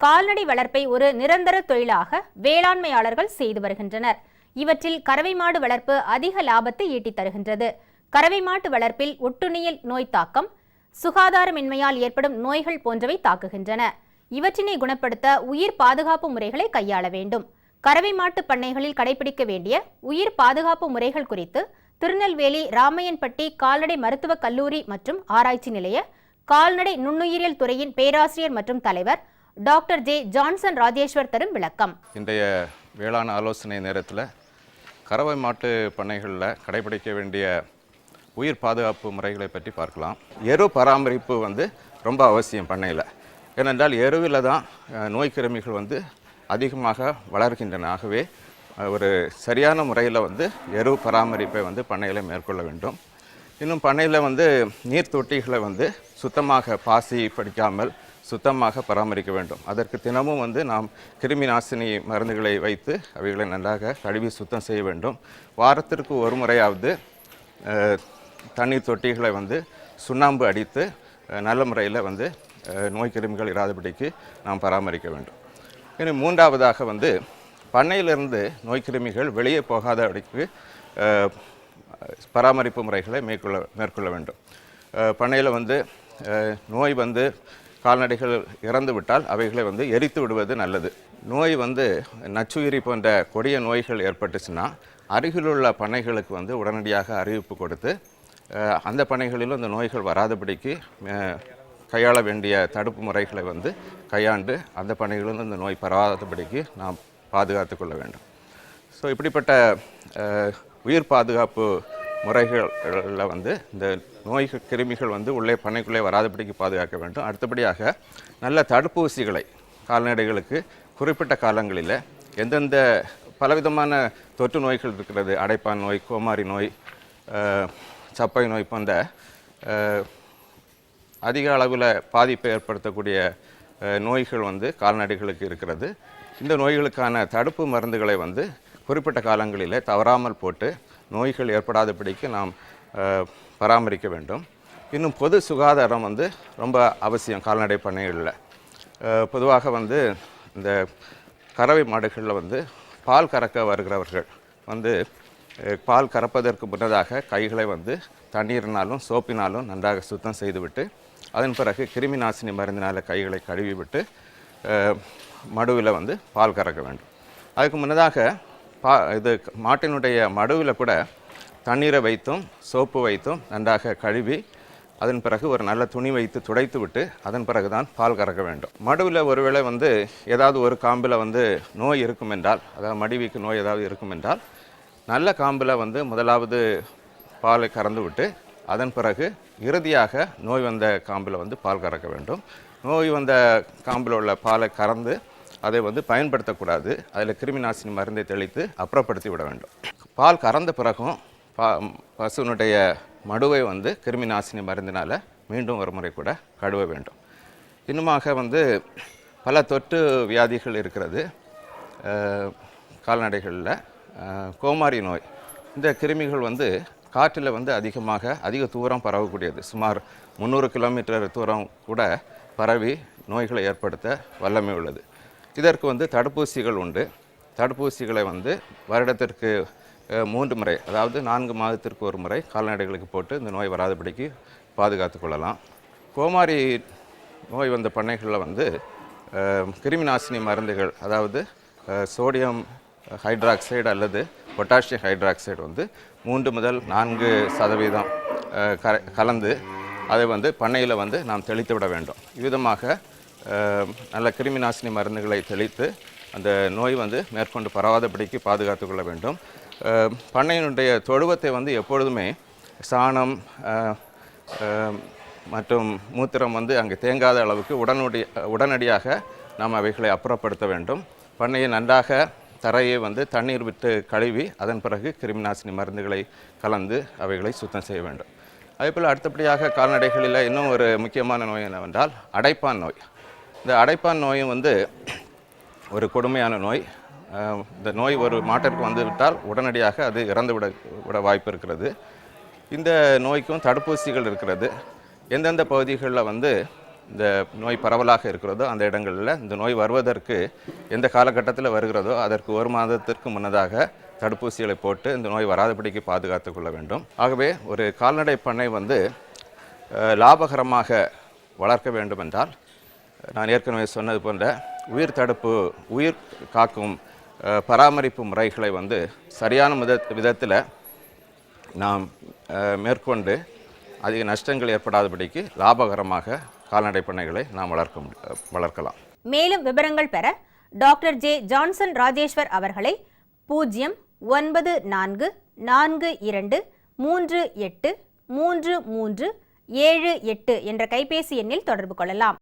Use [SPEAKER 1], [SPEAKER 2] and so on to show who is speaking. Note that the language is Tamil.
[SPEAKER 1] கால்நடை வளர்ப்பை ஒரு நிரந்தர தொழிலாக வேளாண்மையாளர்கள் செய்து வருகின்றனர். இவற்றில் கறவை மாடு வளர்ப்பு அதிக லாபத்தை ஈட்டித் தருகின்றது. கறவை மாட்டு வளர்ப்பில் ஒட்டுண்ணியல் நோய் தாக்கம் சுகாதாரமின்மையால் ஏற்படும் நோய்கள் போன்றவை தாக்குகின்றன. இவற்றினை குணப்படுத்த உயிர் பாதுகாப்பு முறைகளை கையாள வேண்டும். கறவை மாட்டு பண்ணைகளில் கடைபிடிக்க வேண்டிய உயிர் பாதுகாப்பு முறைகள் குறித்து திருநெல்வேலி ராமையன்பட்டி கால்நடை மருத்துவக் கல்லூரி மற்றும் ஆராய்ச்சி நிலைய கால்நடை நுண்ணுயிரியல் துறையின் பேராசிரியர் மற்றும் தலைவர் டாக்டர் ஜே ஜான்சன் ராஜேஸ்வர் தரும் விளக்கம்.
[SPEAKER 2] இன்றைய வேளாண் ஆலோசனை நேரத்தில் கறவை மாட்டு பண்ணைகளில் கடைபிடிக்க வேண்டிய உயிர் பாதுகாப்பு முறைகளை பற்றி பார்க்கலாம். எரு பராமரிப்பு வந்து ரொம்ப அவசியம் பண்ணையில். ஏனென்றால் எருவில் தான் நோய்க்கிருமிகள் நோய் கிருமிகள் வந்து அதிகமாக வளர்கின்றன. ஆகவே ஒரு சரியான முறையில் வந்து எரு பராமரிப்பை வந்து பண்ணையில் மேற்கொள்ள வேண்டும். இன்னும் பண்ணையில் வந்து நீர் தொட்டிகளை வந்து சுத்தமாக பாசி படிக்காமல் சுத்தமாக பராமரிக்க வேண்டும். அதற்கு தினமும் வந்து நாம் கிருமி நாசினி மருந்துகளை வைத்து அவைகளை நன்றாக கழுவி சுத்தம் செய்ய வேண்டும். வாரத்திற்கு ஒரு முறையாவது தண்ணீர் தொட்டிகளை வந்து சுண்ணாம்பு அடித்து நல்ல முறையில் வந்து நோய் கிருமிகள் இராதபடிக்கு நாம் பராமரிக்க வேண்டும். இனி மூன்றாவதாக வந்து பண்ணையிலிருந்து நோய் கிருமிகள் வெளியே போகாத அடிக்கு பராமரிப்பு முறைகளை மேற்கொள்ள மேற்கொள்ள வேண்டும். பண்ணையில் வந்து நோய் வந்து கால்நடைகள் இறந்துவிட்டால் அவைகளை வந்து எரித்து விடுவது நல்லது. நோய் வந்து நச்சுயிரி போன்ற கொடிய நோய்கள் ஏற்பட்டுச்சுன்னா அருகிலுள்ள பண்ணைகளுக்கு வந்து உடனடியாக அறிவிப்பு கொடுத்து அந்த பனைகளிலும் இந்த நோய்கள் வராதபடிக்கு கையாள வேண்டிய தடுப்பு முறைகளை வந்து கையாண்டு அந்த பனைகளிலும் இந்த நோய் பரவாதபடிக்கு நாம் பாதுகாத்து கொள்ள வேண்டும். ஸோ இப்படிப்பட்ட உயிர் பாதுகாப்பு முறைகளில் வந்து இந்த நோய்கள் கிருமிகள் வந்து உள்ளே பண்ணைக்குள்ளே வராதபடிக்கு பாதுகாக்க வேண்டும். அடுத்தபடியாக நல்ல தடுப்பூசிகளை கால்நடைகளுக்கு குறிப்பிட்ட காலங்களில் எந்தெந்த பலவிதமான தொற்று நோய்கள் இருக்கிறது? அடைப்பான் நோய் கோமாரி நோய் சப்பை நோய் போன்ற அதிக அளவில் பாதிப்பை ஏற்படுத்தக்கூடிய நோய்கள் வந்து கால்நடைகளுக்கு இருக்கிறது. இந்த நோய்களுக்கான தடுப்பு மருந்துகளை வந்து குறிப்பிட்ட காலங்களில் தவறாமல் போட்டு நோய்கள் ஏற்படாதபடிக்கு நாம் பராமரிக்க வேண்டும். இன்னும் பொது சுகாதாரம் வந்து ரொம்ப அவசியம் கால்நடை பண்ணைகளில். பொதுவாக வந்து இந்த கறவை மாடுகளில் வந்து பால் கறக்க வருகிறவர்கள் வந்து பால் கறப்பதற்கு முன்னதாக கைகளை வந்து தண்ணீரினாலும் சோப்பினாலும் நன்றாக சுத்தம் செய்துவிட்டு அதன் பிறகு கிருமி நாசினி மருந்தினால் கைகளை கழுவி விட்டு மடுவில் வந்து பால் கறக்க வேண்டும். அதுக்கு முன்னதாக பா இது மாட்டினுடைய மடுவில் கூட தண்ணீரை வைத்தும் சோப்பு வைத்தும் நன்றாக கழுவி அதன் பிறகு ஒரு நல்ல துணி வைத்து துடைத்து விட்டு அதன் பிறகு தான் பால் கறக்க வேண்டும். மடுவில் ஒருவேளை வந்து ஏதாவது ஒரு காம்பில் வந்து நோய் இருக்கும் என்றால் அதாவது மடிவிக்கு நோய் ஏதாவது இருக்கும் என்றால் நல்ல காம்பில் வந்து முதலாவது பாலை கறந்து விட்டு அதன் பிறகு இறுதியாக நோய் வந்த காம்பில் வந்து பால் கறக்க வேண்டும். நோய் வந்த காம்பில் உள்ள பாலை கறந்து அதை வந்து பயன்படுத்தக்கூடாது. அதில் கிருமிநாசினி மருந்தை தெளித்து அப்புறப்படுத்தி விட வேண்டும். பால் கறந்த பிறகும் பா பசுனுடைய மடுவை வந்து கிருமிநாசினி மருந்தினால் மீண்டும் ஒரு முறை கூட கழுவ வேண்டும். இன்னுமாக வந்து பல தொற்று வியாதிகள் இருக்கிறது. கால்நடைகளில். கோமாரி நோய். இந்த கிருமிகள் வந்து காற்றில் வந்து அதிகமாக அதிக தூரம் பரவக்கூடியது. சுமார் முந்நூறு கிலோமீட்டர் தூரம் கூட பரவி நோய்களை ஏற்படுத்த வல்லமை உள்ளது. இதற்கு வந்து தடுப்பூசிகள் உண்டு. தடுப்பூசிகளை வந்து வருடத்திற்கு மூன்று முறை அதாவது நான்கு மாதத்திற்கு ஒரு முறை கால்நடைகளுக்கு போட்டு இந்த நோய் வராதபடிக்கு பாதுகாத்து கொள்ளலாம். கோமாரி நோய் வந்த பண்ணைகளில் வந்து கிருமி நாசினி மருந்துகள் அதாவது சோடியம் ஹைட்ராக்சைடு அல்லது பொட்டாசியம் ஹைட்ராக்சைடு வந்து மூன்று முதல் நான்கு சதவீதம் கலந்து அதை வந்து பண்ணையில் வந்து நாம் தெளித்து விட வேண்டும். இவ்விதமாக நல்ல கிருமி நாசினி மருந்துகளை தெளித்து அந்த நோய் வந்து மேற்கொண்டு பரவாதபடிக்கு பாதுகாத்து கொள்ள வேண்டும். பண்ணையினுடைய தொழுவத்தை வந்து எப்பொழுதுமே சாணம் மற்றும் மூத்திரம் வந்து அங்கே தேங்காத அளவுக்கு உடனடி உடனடியாக நாம் அவைகளை அப்புறப்படுத்த வேண்டும். பண்ணையை நன்றாக தரையை வந்து தண்ணீர் விட்டு கழுவி அதன் பிறகு கிருமிநாசினி மருந்துகளை கலந்து அவைகளை சுத்தம் செய்ய வேண்டும். அதேபோல் அடுத்தபடியாக கால்நடைகளில் இன்னும் ஒரு முக்கியமான நோய் என்னவென்றால் அடைப்பான் நோய். இந்த அடைப்பான் நோயும் வந்து ஒரு கொடுமையான நோய். இந்த நோய் ஒரு மாட்டிற்கு வந்துவிட்டால் உடனடியாக அது இறந்து விட விட வாய்ப்பு இருக்கிறது. இந்த நோய்க்கும் தடுப்பூசிகள் இருக்கிறது. எந்தெந்த பகுதிகளில் வந்து இந்த நோய் பரவலாக இருக்கிறதோ அந்த இடங்களில் இந்த நோய் வருவதற்கு எந்த காலகட்டத்தில் வருகிறதோ அதற்கு ஒரு மாதத்திற்கு முன்னதாக தடுப்பூசிகளை போட்டு இந்த நோய் வராதபடிக்கு பாதுகாத்து கொள்ள வேண்டும். ஆகவே ஒரு கால்நடை பண்ணை வந்து லாபகரமாக வளர்க்க வேண்டும் என்றால் நான் ஏற்கனவே சொன்னது போன்ற உயிர் தடுப்பு உயிர் காக்கும் பராமரிப்பு முறைகளை வந்து சரியான வித விதத்தில் நாம் மேற்கொண்டு அதிக நஷ்டங்கள் ஏற்படாதபடிக்கு லாபகரமாக கால்நடை பண்ணைகளை நாம் வளர்க்க வளர்க்கலாம்.
[SPEAKER 1] மேலும் விவரங்கள் பெற டாக்டர் ஜே ஜான்சன் ராஜேஸ்வர் அவர்களை பூஜ்ஜியம் ஒன்பது நான்கு நான்கு இரண்டு மூன்று எட்டு மூன்று மூன்று ஏழு எட்டு என்ற கைபேசி எண்ணில் தொடர்பு கொள்ளலாம்.